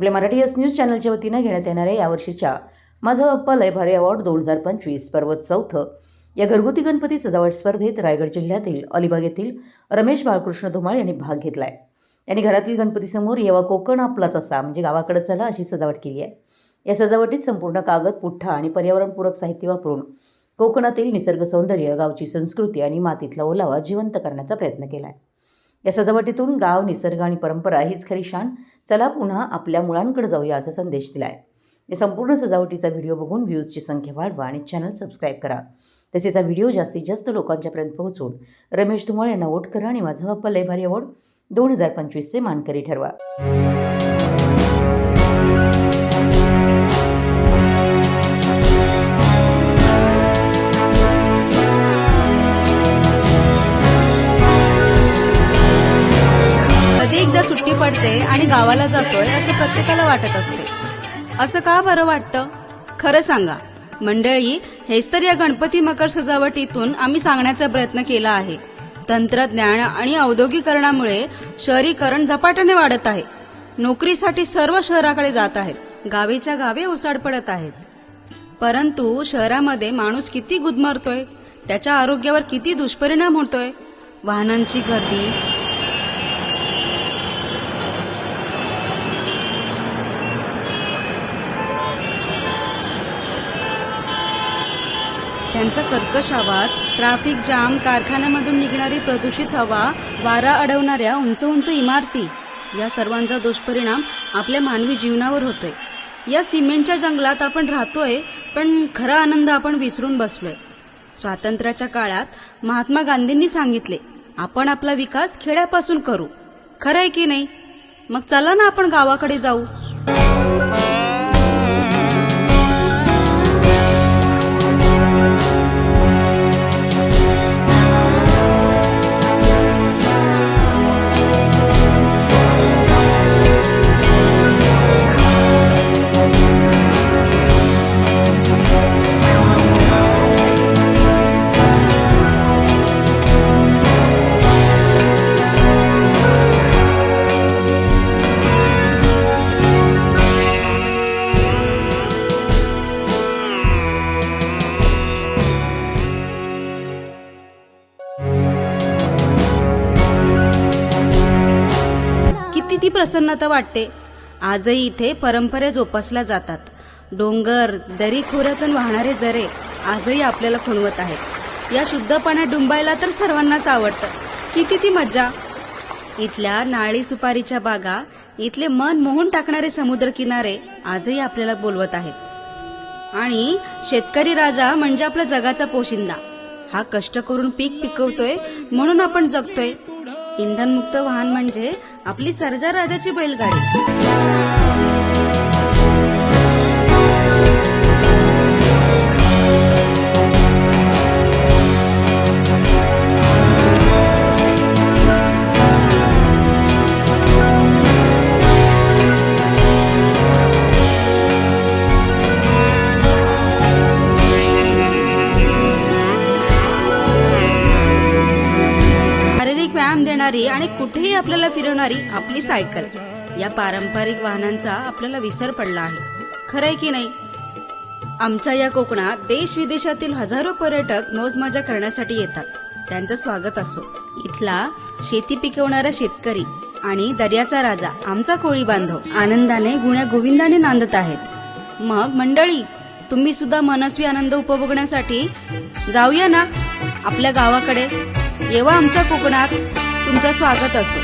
आपल्या Marathi S news चॅनलच्या वतीनं घेण्यात येणाऱ्या यावर्षीच्या माझा अप्पा भारी अवॉर्ड दोन हजार पंचवीस पर्वत चौथं या घरगुती गणपती सजावट स्पर्धेत रायगड जिल्ह्यातील अलिबाग येथील रमेश बाळकृष्ण धुमाळ यांनी भाग घेतला आहे त्यांनी घरातील गणपतीसमोर येवा कोकण आपलाच असा म्हणजे गावाकडे चला अशी सजावट केली आहे या सजावटीत संपूर्ण कागद पुठ्ठा आणि पर्यावरणपूरक साहित्य वापरून कोकणातील निसर्ग सौंदर्य गावची संस्कृती आणि मातीतला ओलावा जिवंत करण्याचा प्रयत्न केला आहे या सजावटीतून गाव निसर्ग आणि परंपरा हीच खरी शान. चला पुन्हा आपल्या मुलांकडे जाऊया असा संदेश दिला आहे या संपूर्ण सजावटीचा व्हिडिओ बघून व्ह्यूजची संख्या वाढवा आणि चॅनल सबस्क्राईब करा. तसेच हा व्हिडिओ जास्तीत जास्त लोकांच्यापर्यंत पोहोचून रमेश धुमाळ यांना वोट करा आणि माझा बाप्पा लय भारी अवॉर्ड दोन हजार पंचवीसचे मानकरी ठरवा. सुट्टी आणि गावाला जातोय असं प्रत्येकाला वाटत असते. असं का बरं वाटतं? खरं सांगा. मंडळी हेच तर या गणपती मकर सजावटीतून आम्ही सांगण्याचा प्रयत्न केला आहे. तंत्रज्ञान आणि औद्योगिकरणामुळे शहरीकरण झपाट्याने वाढत आहे. नोकरीसाठी सर्व शहराकडे जात आहेत. गावेच्या गावे ओसाड पडत आहेत. परंतु शहरामध्ये माणूस किती गुदमरतोय? त्याच्या आरोग्यावर किती दुष्परिणाम होतोय? वाहनांची गर्दी त्यांचा कर्कश आवाज ट्रॅफिक जाम कारखान्यामधून निघणारी प्रदूषित हवा वारा अडवणाऱ्या उंच उंच इमारती. या सर्वांचा दुष्परिणाम आपल्या मानवी जीवनावर होतोय. या सिमेंटच्या जंगलात आपण राहतोय पण खरा आनंद आपण विसरून बसलोय. स्वातंत्र्याच्या काळात महात्मा गांधींनी सांगितले आपण आपला विकास खेड्यापासून करू. खरं आहे की नाही? मग चला ना आपण गावाकडे जाऊ. ती प्रसन्नता वाटते. आजही इथे परंपरा जोपासल्या जातात. डोंगर दरी खोऱ्यातून वाहणारे जरे आजही आपल्याला खुणवत आहेत. या शुद्ध पाण्यात डुंबायला तर सर्वांनाच आवडतं. किती ती मज्जा. इथल्या नाळी सुपारीच्या बागा इथले मन मोहून टाकणारे समुद्र किनारे आजही आपल्याला बोलवत आहेत. आणि शेतकरी राजा म्हणजे आपला जगाचा पोशिंदा. हा कष्ट करून पीक पिकवतोय म्हणून आपण जगतोय. इंधनमुक्त वाहन म्हणजे आपली सर्जा राजाची बैलगाडी. देणारी आणि कुठेही आपल्याला फिरवणारी आपली सायकल. या पारंपरिक वाहनांचा आपल्याला विसर पडला आहे. खरंय की नाही? आमच्या या कोकणात देश विदेशातील हजारो पर्यटक मौजमजा करण्यासाठी येतात. त्यांचं स्वागत असो. इथला शेती पिकवणारा शेतकरी आणि दर्याचा राजा आमचा कोळी बांधव आनंदाने गुण्या गोविंदाने नांदत आहेत. मग मंडळी तुम्ही सुद्धा मनस्वी आनंद उपभोगण्यासाठी जाऊया ना? आपल्या गावाकडे. येवा आमच्या कोकणात. तुमचं स्वागत असो.